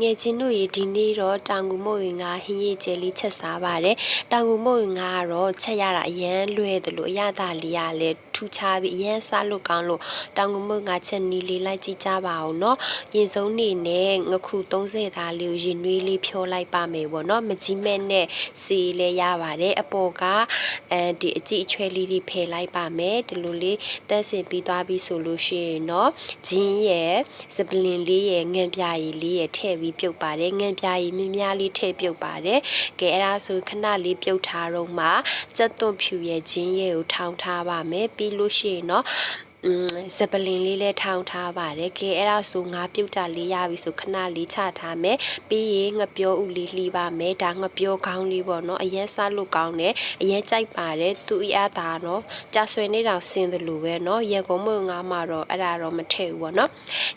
ငယ်ချင်းတို့ရေဒီနေ့တော့တောင်ကူမုတ်ဝင်ကဟင်းရည်ကျဲလေးချက်စားပါတယ်တောင်ကူမုတ်ဝင်ကတော့ချက်ရတာအရန်လွယ်တယ်လို့အရသာလေးရလဲ ထူခြားပြီးအရန်စားလို့ကောင်းလို့တောင်ကူမုတ်ကချက်နီးလေးလိုက်ကြည့်ကြပါအောင်เนาะရင်စုံနေနဲ့ငခု30သားလေးကိုရင်နွေးလေးဖြောလိုက်ပါမယ်ပေါ့เนาะမကြီးမဲ့နဲ့စီလဲရပါတယ်အပေါ်ကအဲဒီအကြည့်အချွဲလေးတွေဖယ်လိုက်ပါမယ်ဒီလိုလေးတက်ဆင်ပြီးသွားပြီဆိုလို့ရှိရင်เนาะဂျင်းရဲ့စပလင်လေးရဲ့ငံပြာရည်လေးရဲ့ထည့်ပြီးပြုတ်ပါတယ်ငံပြာရည်မြများလေးထည့်ပြုတ်ပါတယ်ကဲအဲ့ဒါဆိုခဏလေးပြုတ်ထားတော့မှစက်သွန်ဖြူရဲ့ဂျင်းရဲ့ကိုထောင်းထားပါမယ်ပြီး းပြီးလို့ရှိရင်တော့อืมဇပလင်လေးလည်းထောင်ထားပါတယ်ကဲအဲ့ဒါဆိုငါပြုတ်တာလေးရပြီဆိုခဏလေးချထားမယ်ပြီးရင်ငပြောဥလေးလှီးပါမယ်ဒါငပြောခေါင်းလေးပေါ့နော်အရင်စားလို့ကောင်းတယ်အရင်ကြိုက်ပါတယ်သူအီအားဒါနော်ကြာဆွေနေတောင်ဆင်းတယ်လို့ပဲနော်ရန်ကုန်မြို့ငါမှာတော့အဲ့ဒါတော့မထည့်ဘူးပေါ့နော်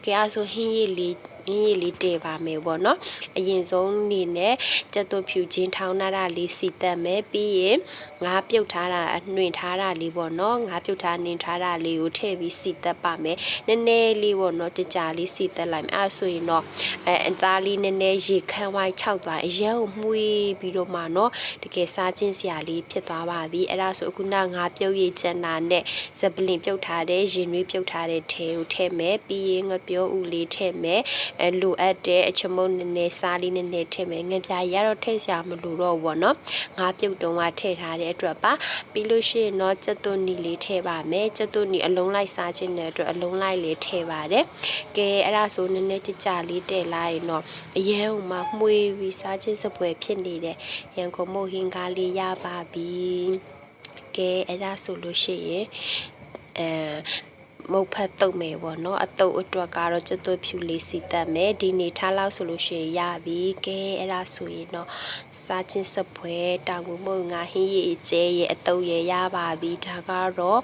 ကဲအဲ့ဒါဆိုဟင်းရည်လေးရင်းရည်လေးတည်ပါမယ်ပေါ့နော်အရင်ဆုံးနေနဲ့ကြက်သွဖြူချင်းထောင်းထားတာလေးစီတက်မယ်ပြီးရင်ငါးပြုတ်ထားတာအနှွင်ထားတာလေးပေါ့နော်ငါးပြုတ်ထားနင်းထားတာလေးကိုထည့်ပြီးစီတက်ပါမယ်နည်းနည်းလေးပေါ့နော်ကြကြလေးစီတက်လိုက်မယ်အဲဆိုရင်တော့အဲအသားလေးနည်းနည်းရေခမ်းဝိုင်းခြောက်သွားအရဲကိုမှုေးပြီးတော့မှနော်တကယ်စားချင်းစရာလေးဖြစ်သွားပါပြီအဲ့ဒါဆိုအခုနငါပြုတ်ရည်ချန်တာနဲ့ဇပလင်ပြုတ်ထားတဲ့ရင်နွေးပြုတ်ထားတဲ့ထဲကိုထည့်မယ်ပြီးရင်ငပြောဥလေးထည့်မယ်အဲလိုအပ်တဲ့အချမုံနည်းနည်းစားလေးနည်းနည်းထည့်မယ်ငပြာရတော့ထည့်စရာမလိုတော့ဘူးပေါ့နော်ငါပြုတ်တုံးကထည့်ထားတဲ့အတွက်ပါပြီးလို့ရှိရင်တော့စက်သွနီလေးထည့်ပါမယ်စက်သွနီအလုံးလိုက်စားခြင်းတဲ့အတွက်အလုံးလိုက်လေးထည့်ပါတယ်ကဲအဲ့ဒါဆိုနည်းနည်းကြကြလေးတည့်လိုက်ရင်တော့အရန်ဟိုမှာမှွေပြီးစားခြင်းစပွဲဖြစ်နေတဲ့ရန်ကုန်မုတ်ဟင်ကားလေးရပါပြီကဲအဲ့ဒါဆိုလို့ရှိရင်အဲ မုတ်ဖတ်တုတ်မယ်ပေါ့နော်အတုတ်အတွက်ကတော့ကျွတ်သွဖြူလေးစီတက်မယ်ဒီနေထားလောက်ဆိုလို့ရှိရင်ရပြီကဲအဲ့ဒါဆိုရင်တော့စားချင်းစပွဲတောင်ကူမုတ်ငါဟင်းရည်ကျဲရဲ့အတုတ်ရဲ့ရပါပြီဒါကတော့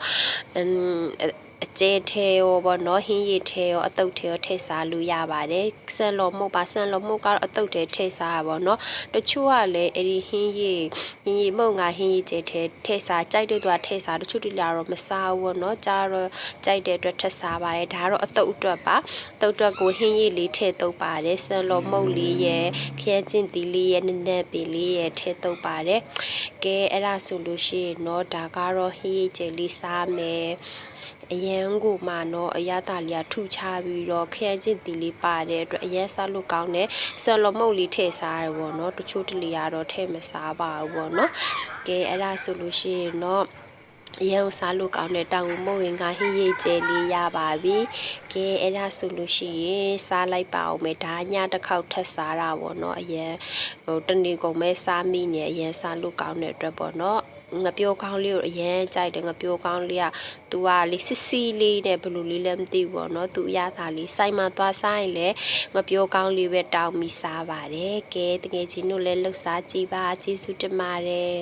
အမ်အကျဲထဲရောပေါ့နော်ဟင်းရည်ထဲရောအတုတ်ထဲရောထည့်စားလို့ရပါတယ်ဆန်လော်မုတ်ပါဆန်လော်မုတ်ကတော့အတုတ်ထဲထည့်စားရပါတော့တချို့ကလည်းအဲ့ဒီဟင်းရည်ဟင်းရည်မုတ်ငါဟင်းရည်ကျဲထဲထည့်စားကြိုက်တဲ့သူကထည့်စားတချို့တလေတော့မစားဘူးပေါ့နော်ကြာတော့ကြိုက်တဲ့အတွက်ထည့်စားပါတယ်ဒါကတော့အတုတ်အတွက်ပါတုတ်အတွက်ကိုဟင်းရည်လေးထည့်တုပ်ပါတယ်ဆန်လော်မုတ်လေးရဲ့ခရဲချင်းတီလေးရဲ့နည်းနည်းပင်လေးရဲ့ထည့်တုပ်ပါတယ်ကဲအဲ့ဒါဆိုလို့ရှိရင်တော့ဒါကတော့ဟင်းရည်ကျဲလေးစားမယ် အရန်ကိုမှတော့အရသာလေးကထုချပြီးတော့ခရမ်းချင်းတီလေးပါတဲ့အတွက်အရန်စားလို့ကောင်းတယ်ဆယ်လမုတ်လေးထည့်စားရပေါ့နော်တချို့တလေကတော့ထည့်မစားပါဘူးပေါ့နော်ကဲအဲ့ဒါဆိုလို့ရှိရင်တော့အရန်ကိုစားလို့ကောင်းတဲ့တောင်မုတ်ဝင်ကဟင်းရိတ်ကျဲလေးရပါပြီကဲအဲ့ဒါဆိုလို့ရှိရင်စားလိုက်ပါအောင်မယ်ဒါညတစ်ခေါက်ထပ်စားတာပေါ့နော်အရန်ဟိုတနေ့ကုန်မဲ့စားမိနေအရန်စားလို့ကောင်းတဲ့အတွက်ပေါ့နော် ငပြောကောင်းလေးကိုအရင်ကြိုက်တယ်ငပြောကောင်းလေးကသူကလေးစစ်စီလေးနဲ့ဘယ်လိုလေးလဲမသိဘူးပေါ့နော်သူအရသာလေးစိုက်မှသွားစားရင်လည်းငပြောကောင်းလေးပဲတောင်းပြီးစားပါတယ်ကဲတကယ်ချင်းတို့လည်းလှုပ်ရှားကြည့်ပါကျေးဇူးတင်ပါတယ်